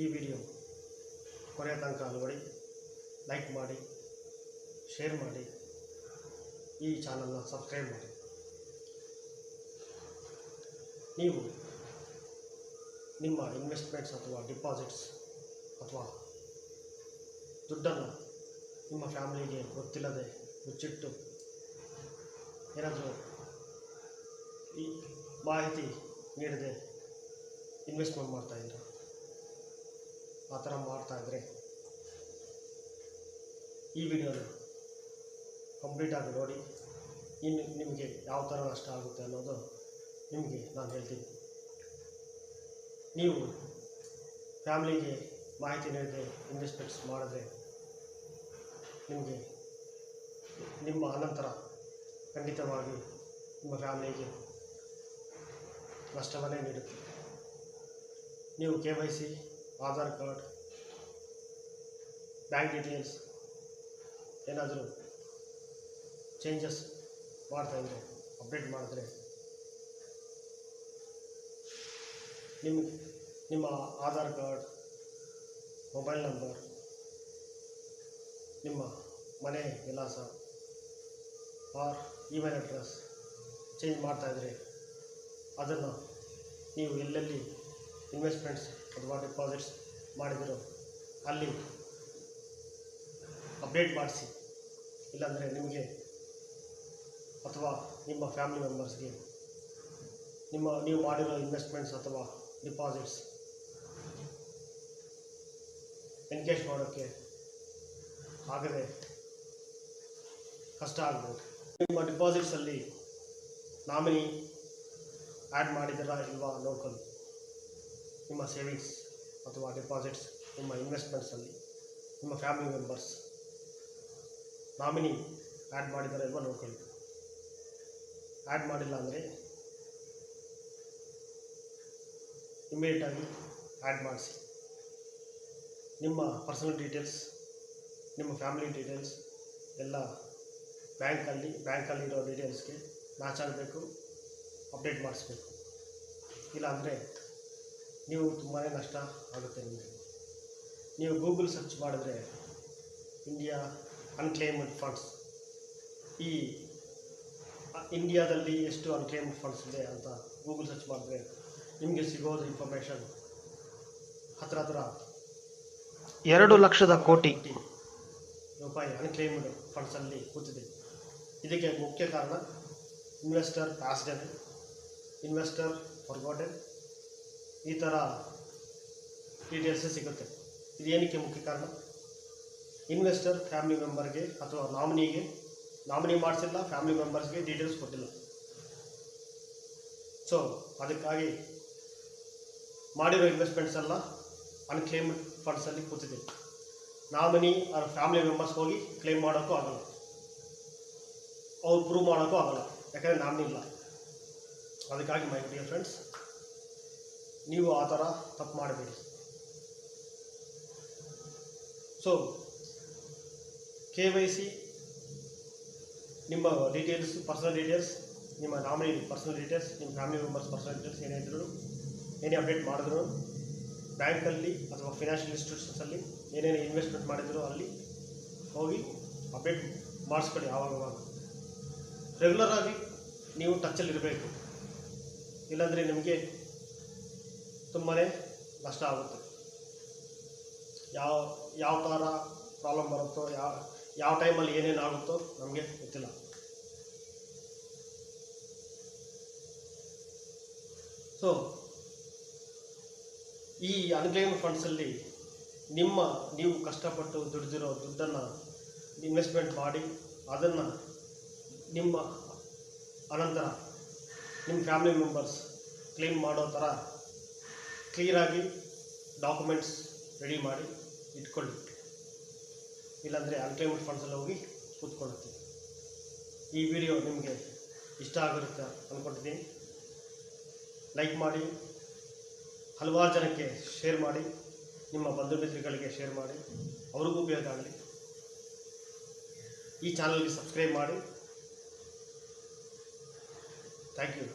ಈ ವಿಡಿಯೋ ಕೊನೆಯ ತನಕ ನೋಡಿ ಲೈಕ್ ಮಾಡಿ ಶೇರ್ ಮಾಡಿ, ಈ ಚಾನಲ್ನ ಸಬ್ಸ್ಕ್ರೈಬ್ ಮಾಡಿ. ನೀವು ನಿಮ್ಮ ಇನ್ವೆಸ್ಟ್ಮೆಂಟ್ಸ್ ಅಥವಾ ಡಿಪಾಸಿಟ್ಸ್ ಅಥವಾ ದುಡ್ಡನ್ನು ನಿಮ್ಮ ಫ್ಯಾಮಿಲಿಗೆ ಗೊತ್ತಿಲ್ಲದೆ ಮುಚ್ಚಿಟ್ಟು ಏನಾದರೂ ಈ ಮಾಹಿತಿ ನೀಡದೆ ಇನ್ವೆಸ್ಟ್ಮೆಂಟ್ ಮಾಡ್ತಾಯಿದ್ರು ಆ ಥರ ಮಾಡ್ತಾಯಿದ್ರೆ ಈ ವಿಡಿಯೋನ ಕಂಪ್ಲೀಟಾಗಿ ನೋಡಿ. ಇನ್ನು ನಿಮಗೆ ಯಾವ ಥರ ನಷ್ಟ ಆಗುತ್ತೆ ಅನ್ನೋದು ನಿಮಗೆ ನಾನು ಹೇಳ್ತೀನಿ. ನೀವು ಫ್ಯಾಮಿಲಿಗೆ ಮಾಹಿತಿ ನೀಡದೆ ಇನ್ವೆಸ್ಟ್ಮೆಂಟ್ಸ್ ಮಾಡಿದ್ರೆ ನಿಮಗೆ ನಿಮ್ಮ ಅನಂತರ ಖಂಡಿತವಾಗಿ ನಿಮ್ಮ ಫ್ಯಾಮಿಲಿಗೆ ನಷ್ಟವನ್ನೇ ನೀಡುತ್ತೆ. ನೀವು K Y C Aadhaar card, bank details ಏನಾದರೂ ಚೇಂಜಸ್ ಮಾಡ್ತಾಯಿದ್ರೆ ಅಪ್ಡೇಟ್ ಮಾಡಿದ್ರೆ ನಿಮ್ಮ ನಿಮ್ಮ ಆಧಾರ್ ಕಾರ್ಡ್ ಮೊಬೈಲ್ ನಂಬರ್ ನಿಮ್ಮ ಮನೆ ವಿಳಾಸ, ಆರ್ ಇಮೇಲ್ ಅಡ್ರೆಸ್ ಚೇಂಜ್ ಮಾಡ್ತಾಯಿದ್ರೆ ಅದನ್ನು ನೀವು ಎಲ್ಲೆಲ್ಲಿ ಇನ್ವೆಸ್ಟ್ಮೆಂಟ್ಸ್ ಅಥವಾ ಡಿಪಾಸಿಟ್ಸ್ ಮಾಡಿದಿರೋ ಅಲ್ಲಿ ಅಪ್ಡೇಟ್ ಮಾಡಿಸಿ. ಇಲ್ಲಾಂದರೆ ನಿಮಗೆ ಅಥವಾ ನಿಮ್ಮ ಫ್ಯಾಮಿಲಿ ಮೆಂಬರ್ಸ್ಗೆ ನಿಮ್ಮ, ನೀವು ಮಾಡಿರೋ ಇನ್ವೆಸ್ಟ್ಮೆಂಟ್ಸ್ ಅಥವಾ ಡಿಪಾಸಿಟ್ಸ್ ಎನ್ಕೇಶ್ ಮಾಡೋಕ್ಕೆ ಆಗದೆ ಕಷ್ಟ ಆಗ್ಬೋದು. ನಿಮ್ಮ ಡಿಪಾಸಿಟ್ಸಲ್ಲಿ ನಾಮಿನಿ ಆ್ಯಡ್ ಮಾಡಿದ್ದೀರಾ ಇಲ್ವಾ ನೋಡ್ಕೊಳ್ಳಿ ನಿಮ್ಮ ಸೇವಿಂಗ್ಸ್ ಅಥವಾ ಡೆಪಾಸಿಟ್ಸ್ ನಿಮ್ಮ ಇನ್ವೆಸ್ಟ್ಮೆಂಟ್ಸಲ್ಲಿ ನಿಮ್ಮ ಫ್ಯಾಮಿಲಿ ಮೆಂಬರ್ಸ್ ನಾಮಿನಿ ಆ್ಯಡ್ ಮಾಡಿದ್ದಾರೆ ಇಲ್ವಾ ನೋಡ್ಕೊಳ್ಳಿ ಆ್ಯಡ್ ಮಾಡಿಲ್ಲ ಅಂದರೆ ಇಮಿಡಿಯೇಟಾಗಿ ಆ್ಯಡ್ ಮಾಡಿಸಿ. ನಿಮ್ಮ ಪರ್ಸನಲ್ ಡೀಟೇಲ್ಸ್ ನಿಮ್ಮ ಫ್ಯಾಮಿಲಿ ಡೀಟೇಲ್ಸ್ ಎಲ್ಲ ಬ್ಯಾಂಕಲ್ಲಿ ಬ್ಯಾಂಕಲ್ಲಿರೋ ಡೀಟೇಲ್ಸ್ಗೆ ಮ್ಯಾಚ್ ಆಗಬೇಕು ಅಪ್ಡೇಟ್ ಮಾಡಿಸ್ಬೇಕು. ಇಲ್ಲಾಂದರೆ ನೀವು ತುಂಬಾ ನಷ್ಟ ಆಗುತ್ತೆ ನಿಮಗೆ. ನೀವು ಗೂಗಲ್ ಸರ್ಚ್ ಮಾಡಿದ್ರೆ ಇಂಡಿಯಾ ಅನ್ಕ್ಲೇಮ್ಡ್ ಫಂಡ್ಸ್ ಈ ಇಂಡಿಯಾದಲ್ಲಿ ಎಷ್ಟು ಅನ್ಕ್ಲೇಮ್ಡ್ ಫಂಡ್ಸ್ ಇದೆ ಅಂತ ಗೂಗಲ್ ಸರ್ಚ್ ಮಾಡಿದ್ರೆ ನಿಮಗೆ ಸಿಗೋದು ಇನ್ಫಾರ್ಮೇಷನ್ ಹತ್ರ ಹತ್ರ. ಎರಡು ಲಕ್ಷದ ಕೋಟಿ. ರೂಪಾಯಿ ಅನ್ಕ್ಲೇಮ್ಡ್ ಫಂಡ್ಸಲ್ಲಿ ಕೂತಿದೆ. ಇದಕ್ಕೆ ಮುಖ್ಯ ಕಾರಣ ಇನ್ವೆಸ್ಟರ್ ಪ್ಯಾಸ್ಡೆಡ್ ಇನ್ವೆಸ್ಟರ್ ಫಾರ್ಗಾಟೆಡ್ ಈ ಥರ ಡೀಟೇಲ್ಸೇ ಸಿಗುತ್ತೆ. ಇದು ಏನಕ್ಕೆ ಮುಖ್ಯ ಕಾರಣ? ಇನ್ವೆಸ್ಟರ್ ಫ್ಯಾಮಿಲಿ ಮೆಂಬರ್ಗೆ ಅಥವಾ ನಾಮಿನಿಗೆ ನಾಮಿನಿ ಮಾಡಿಸಿಲ್ಲ ಫ್ಯಾಮಿಲಿ ಮೆಂಬರ್ಸ್ಗೆ ಡೀಟೇಲ್ಸ್ ಕೊಟ್ಟಿಲ್ಲ. ಸೊ ಅದಕ್ಕಾಗಿ ಮಾಡಿರೋ ಇನ್ವೆಸ್ಟ್ಮೆಂಟ್ಸ್ ಎಲ್ಲ ಅನ್ಕ್ಲೇಮ್ಡ್ ಫಂಡ್ಸಲ್ಲಿ ಕೂತಿದೆ. ನಾಮಿನಿ ಅವ್ರ ಫ್ಯಾಮಿಲಿ ಮೆಂಬರ್ಸ್ ಹೋಗಿ ಕ್ಲೇಮ್ ಮಾಡೋಕ್ಕೂ ಆಗಲ್ಲ. ಅವ್ರು ಪ್ರೂವ್ ಮಾಡೋಕ್ಕೂ ಆಗಲ್ಲ. ಯಾಕಂದರೆ ನಾಮಿನಿ ಇಲ್ಲ. ಅದಕ್ಕಾಗಿ ಮೈ ಡಿಯರ್ ಫ್ರೆಂಡ್ಸ್ ನೀವು ಆ ಥರ ತಪ್ಪು ಮಾಡಬೇಡಿ. ಸೊ ಕೆ ವೈ ಸಿ ನಿಮ್ಮ ಡೀಟೇಲ್ಸ್ ಪರ್ಸನಲ್ ಡೀಟೇಲ್ಸ್ ನಿಮ್ಮ ನಾಮಿನಿ ಪರ್ಸನಲ್ ಡೀಟೇಲ್ಸ್ ನಿಮ್ಮ ಫ್ಯಾಮಿಲಿ ಮೆಂಬರ್ಸ್ ಪರ್ಸನಲ್ ಡೀಟೇಲ್ಸ್ ಏನೇ ಇದ್ರು ಏನೇ ಅಪ್ಡೇಟ್ ಮಾಡಿದ್ರು, ಬ್ಯಾಂಕಲ್ಲಿ ಅಥವಾ ಫಿನಾನ್ಷಿಯಲ್ ಇನ್ಸ್ಟಿಟ್ಯೂಷನ್ಸಲ್ಲಿ ಏನೇನು ಇನ್ವೆಸ್ಟ್ಮೆಂಟ್ ಮಾಡಿದ್ರು ಅಲ್ಲಿ ಹೋಗಿ ಅಪ್ಡೇಟ್ ಮಾಡಿಸ್ಕೊಳ್ಳಿ ಆವಾಗ ಅವಾಗ ರೆಗ್ಯುಲರ್ ಆಗಿ ನೀವು ಟಚ್ಚಲ್ಲಿ ಇರಬೇಕು ಇಲ್ಲಾಂದರೆ ನಿಮಗೆ ತುಂಬಾ ನಷ್ಟ ಆಗುತ್ತೆ. ಯಾವ ಯಾವ ಥರ ಪ್ರಾಬ್ಲಮ್ ಬರುತ್ತೋ, ಯಾವ ಯಾವ ಟೈಮಲ್ಲಿ ಏನೇನು ಆಗುತ್ತೋ ನಮಗೆ ಗೊತ್ತಿಲ್ಲ. ಸೊ ಈ ಅನ್ಕ್ಲೇಮ್ ಫಂಡ್ಸಲ್ಲಿ ನಿಮ್ಮ, ನೀವು ಕಷ್ಟಪಟ್ಟು ದುಡಿದಿರೋ ದುಡ್ಡನ್ನು ಇನ್ವೆಸ್ಟ್ಮೆಂಟ್ ಮಾಡಿ, ಅದನ್ನು ನಿಮ್ಮ ಅನಂತರ ನಿಮ್ಮ ಫ್ಯಾಮಿಲಿ ಮೆಂಬರ್ಸ್ ಕ್ಲೇಮ್ ಮಾಡೋ ಥರ ಕ್ಲಿಯರಾಗಿ ಡಾಕ್ಯುಮೆಂಟ್ಸ್ ರೆಡಿ ಮಾಡಿ ಇಟ್ಕೊಳ್ಳಿ ಇಲ್ಲಾಂದರೆ ಅನ್ಕ್ಲೈಮೆಂಟ್ ಫಂಡ್ಸಲ್ಲಿ ಹೋಗಿ ಕೂತ್ಕೊಳ್ಳುತ್ತೆ. ಈ ವಿಡಿಯೋ ನಿಮಗೆ ಇಷ್ಟ ಆಗಿರುತ್ತೆ ಅಂದ್ಕೊಂಡಿದ್ದೀನಿ ಲೈಕ್ ಮಾಡಿ, ಹಲವಾರು ಜನಕ್ಕೆ ಶೇರ್ ಮಾಡಿ, ನಿಮ್ಮ ಬಂಧು ಮಿತ್ರಗಳಿಗೆ ಶೇರ್ ಮಾಡಿ, ಅವ್ರಿಗೂ ಉಪಯೋಗ ಆಗಲಿ. ಈ ಚಾನಲ್ಗೆ ಸಬ್ಸ್ಕ್ರೈಬ್ ಮಾಡಿ. Thank you.